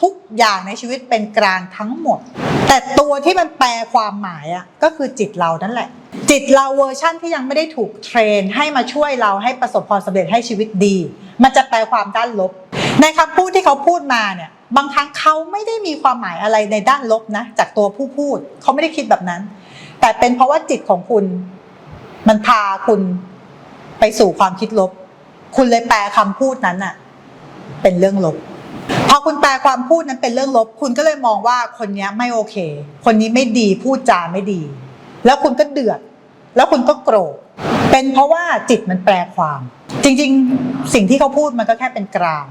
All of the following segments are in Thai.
ทุกอย่างในชีวิตเป็นกลางทั้งหมด แต่ตัวที่มันแปลความหมายอะก็คือจิตเรานั่นแหละ จิตเราเวอร์ชั่นที่ยังไม่ได้ถูกเทรน ให้มาช่วยเราให้ประสบความสำเร็จให้ชีวิตดี มันจะแปลความด้านลบ ในคำพูดที่เขาพูดมาเนี่ยบางครั้งเขาไม่ได้มีความหมายอะไรในด้านลบนะ จากตัวผู้พูดเขาไม่ได้คิดแบบนั้น แต่เป็นเพราะว่าจิตของคุณ มันพาคุณไปสู่ความคิดลบ คุณเลยแปลคำพูดนั้นน่ะเป็นเรื่องลบ พอคุณแปลความพูดนั้นเป็นเรื่องลบ คุณก็เลยมองว่าคนนี้ไม่โอเค คนนี้ไม่ดีพูดจาไม่ดี แล้วคุณก็เดือด แล้วคุณก็โกรธเป็นเพราะว่าจิตมันแปลความ จริงๆ สิ่งที่เขาพูดมันก็แค่เป็นกลาง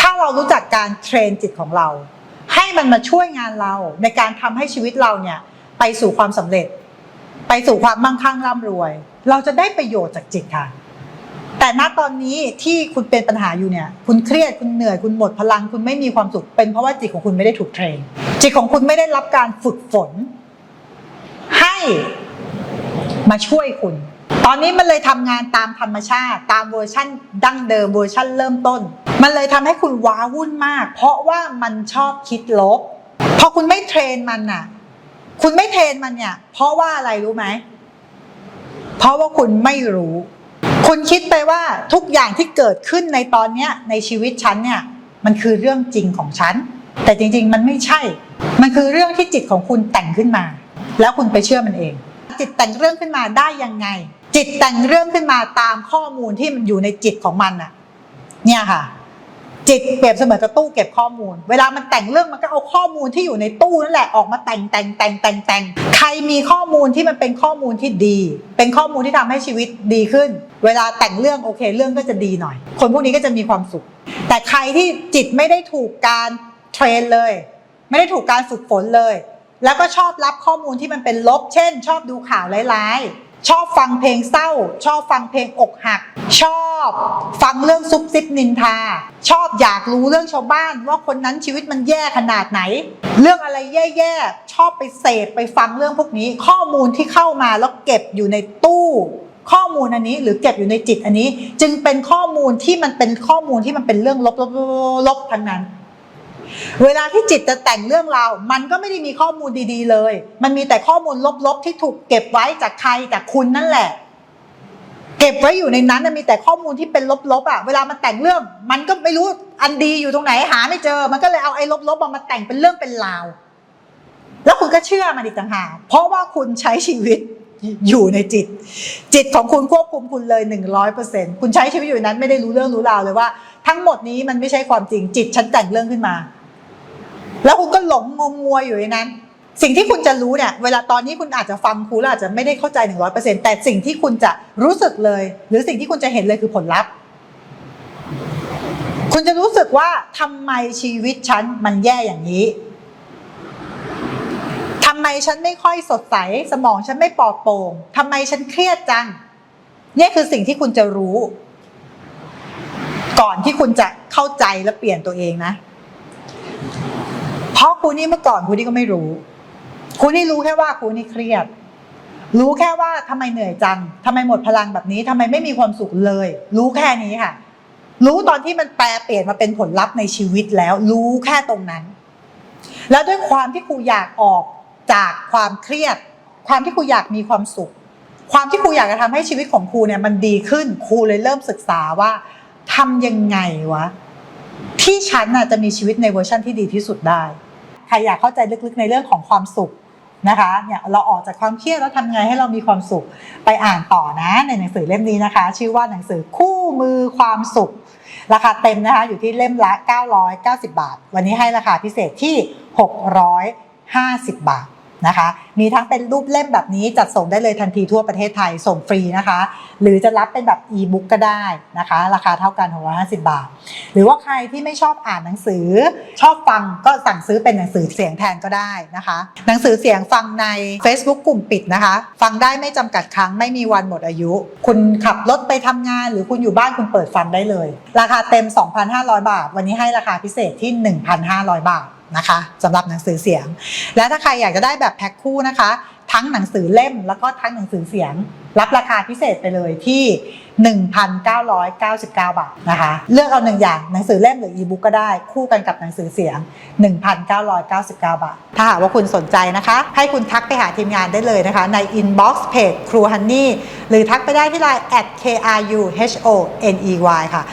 ถ้าเรารู้จักการเทรนจิตของเรา ให้มันมาช่วยงานเราในการทำให้ชีวิตเราเนี่ยไปสู่ความสำเร็จ ไปสู่ความมั่งคั่งร่ำรวย เราจะได้ประโยชน์จากจิตค่ะ แต่ณตอนนี้ที่คุณเป็นปัญหาอยู่เนี่ย คุณเครียดคุณเหนื่อยคุณหมดพลัง คุณไม่มีความสุข เป็นเพราะว่าจิตของคุณไม่ได้ถูกเทรนจิตของคุณไม่ได้รับการฝึกฝน ให้มาช่วยคุณ ตอนนี้มันเลยทำงานตามธรรมชาติ ตามเวอร์ชั่นดั้งเดิมเวอร์ชั่นเริ่มต้น มันเลยทำให้คุณว้าวุ่นมาก เพราะว่ามันชอบคิดลบพอคุณไม่เทรนมันน่ะ คุณไม่เทรนมันเนี่ย เพราะว่าอะไรรู้ไหมเพราะว่าคุณไม่รู้ คุณคิดไปว่าทุกอย่างที่เกิดขึ้นในตอนเนี้ยในชีวิตฉันเนี่ยมันคือเรื่องจริงของฉัน แต่จริงๆ มันไม่ใช่ มันคือเรื่องที่จิตของคุณแต่งขึ้นมา แล้วคุณไปเชื่อมันเอง จิตแต่งเรื่องขึ้นมาได้ยังไง จิตแต่งเรื่องขึ้นมาตามข้อมูลที่มันอยู่ในจิตของมันอะเนี่ยค่ะ จิตเปรียบเสมือนกับตู้เก็บข้อมูล เวลามันแต่งเรื่องมันก็เอาข้อมูลที่อยู่ในตู้นั่นแหละออกมาแต่งแต่งแต่งแต่งแต่งใครมีข้อมูลที่มันเป็นข้อมูลที่ดี เป็นข้อมูลที่ทำให้ชีวิตดีขึ้น เวลาแต่งเรื่องโอเคเรื่องก็จะดีหน่อย คนพวกนี้ก็จะมีความสุข แต่ใครที่จิตไม่ได้ถูกการเทรนเลย ไม่ได้ถูกการฝึกฝนเลย แล้วก็ชอบรับข้อมูลที่มันเป็นลบ เช่น ชอบดูข่าวร้ายๆ ชอบฟังเพลงเศร้า ชอบฟังเพลงอกหัก ชอบฟังเรื่องซุบซิบนินทา ชอบอยากรู้เรื่องชาวบ้าน ว่าคนนั้นชีวิตมันแย่ขนาดไหน เรื่องอะไรแย่ๆ ชอบไปเสพไปฟังเรื่องพวกนี้ ข้อมูลที่เข้ามาแล้วเก็บอยู่ในตู้ข้อมูลอันนี้หรือเก็บอยู่ในจิตอันนี้ จึงเป็นข้อมูลที่มันเป็นข้อมูลที่มันเป็นเรื่องลบๆๆๆทั้งนั้น เวลาที่จิตจะแต่งเรื่องราวมันก็ไม่ได้มีข้อมูลดี ๆ เลย มันมีแต่ข้อมูลลบๆที่ถูกเก็บไว้จากใครจากคุณนั่นแหละ เก็บไว้อยู่ในนั้นนมีแต่ข้อมูลที่เป็นลบๆอะเวลามันแต่งเรื่อง มันก็ไม่รู้อันดีอยู่ตรงไหนหาไม่เจอ มันก็เลยเอาไอ้ลบๆมามาแต่งเป็นเรื่องเป็นราว แล้วคุณก็เชื่อมันอีกต่างหากเพราะว่าคุณใช้ชีวิตอยู่ในจิต จิตของคุณควบคุมคุณเลยหนึ่งร้อยเปอร์เซ็นต์คุณใช้ชีวิตอยู่นนั้นไม่ได้รู้เรื่องรู้ราวเลยว่า ทั้งหมดนี้มันไม่ใช่ความจริงจิตฉันแต่งเรื่องขึ้นมา แล้วคุณก็หลงงมงวยอยู่ในนั้น สิ่งที่คุณจะรู้เนี่ยเวลาตอนนี้คุณอาจจะฟังครูแล้วอาจจะไม่ได้เข้าใจหนึ่งร้อยเปอร์เซ็นแต่สิ่งที่คุณจะรู้สึกเลย หรือสิ่งที่คุณจะเห็นเลยคือผลลัพธ์ คุณจะรู้สึกว่าทำไมชีวิตฉันมันแย่อย่างนี้ทำไมฉันไม่ค่อยสดใส สมองฉันไม่ปลอดโปร่งทำไมฉันเครียดจังนี่คือสิ่งที่คุณจะรู้ ก่อนที่คุณจะเข้าใจและเปลี่ยนตัวเองนะ ราะครูนี่เมื่อก่อนครูนี่ก็ไม่รู้ครูนี่รู้แค่ว่าครูนี่เครียด รู้แค่ว่าทำไมเหนื่อยจังทำไมหมดพลังแบบนี้ทำไมไม่มีความสุขเลย รู้แค่นี้ค่ะ รู้ตอนที่มันแปลเปลี่ยนมาเป็นผลลัพธ์ในชีวิตแล้ว รู้แค่ตรงนั้น แล้วด้วยความที่ครูอยากออกจากความเครียด ความที่ครูอยากมีความสุข ความที่ครูอยากจะทำให้ชีวิตของครูเนี่ยมันดีขึ้นครูเลยเริ่มศึกษาว่าทำยังไงวะที่ฉันน่ะจะมีชีวิตในเวอร์ชั่นที่ดีที่สุดได้ รอยากเข้าใจลึกๆในเรื่องของความสุขนะคะเนี่ยเราออกจากความเครียดแล้วทำไงให้เรามีความสุขไปอ่านต่อนะ ในหนังสือเล่มนี้นะคะ ชื่อว่าหนังสือคู่มือความสุข ราคาเต็มนะคะอยู่ที่เล่มละ 990 บาท วันนี้ให้ราคาพิเศษที่ 650 บาท นะคะ มีทั้งเป็นรูปเล่มแบบนี้จัดส่งได้เลยทันทีทั่วประเทศไทยส่งฟรีนะคะ หรือจะรับเป็นแบบอีบุ๊กก็ได้นะคะ ราคาเท่ากัน 650 บาท หรือว่าใครที่ไม่ชอบอ่านหนังสือ ชอบฟังก็สั่งซื้อเป็นหนังสือเสียงแทนก็ได้นะคะ หนังสือเสียงฟังใน Facebook กลุ่มปิดนะคะ ฟังได้ไม่จำกัดครั้งไม่มีวันหมดอายุ คุณขับรถไปทำงาน หรือคุณอยู่บ้านคุณเปิดฟังได้เลย ราคาเต็ม 2,500 บาท วันนี้ให้ราคาพิเศษที่ 1,500 บาท นะคะสำหรับหนังสือเสียง และถ้าใครอยากจะได้แบบแพ็คคู่นะคะ ทั้งหนังสือเล่มแล้วก็ทั้งหนังสือเสียง รับราคาพิเศษไปเลยที่ 1,999 บาทนะคะ เลือกเอาหนึ่งอย่างหนังสือเล่มหรืออีบุ๊กก็ได้คู่กันกับหนังสือเสียง 1,999 บาท ถ้าหากว่าคุณสนใจนะคะ ให้คุณทักไปหาทีมงานได้เลยนะคะ ใน inbox page ครูฮันนี่หรือทักไปได้ที่ไลน์ kruhoney ค่ะ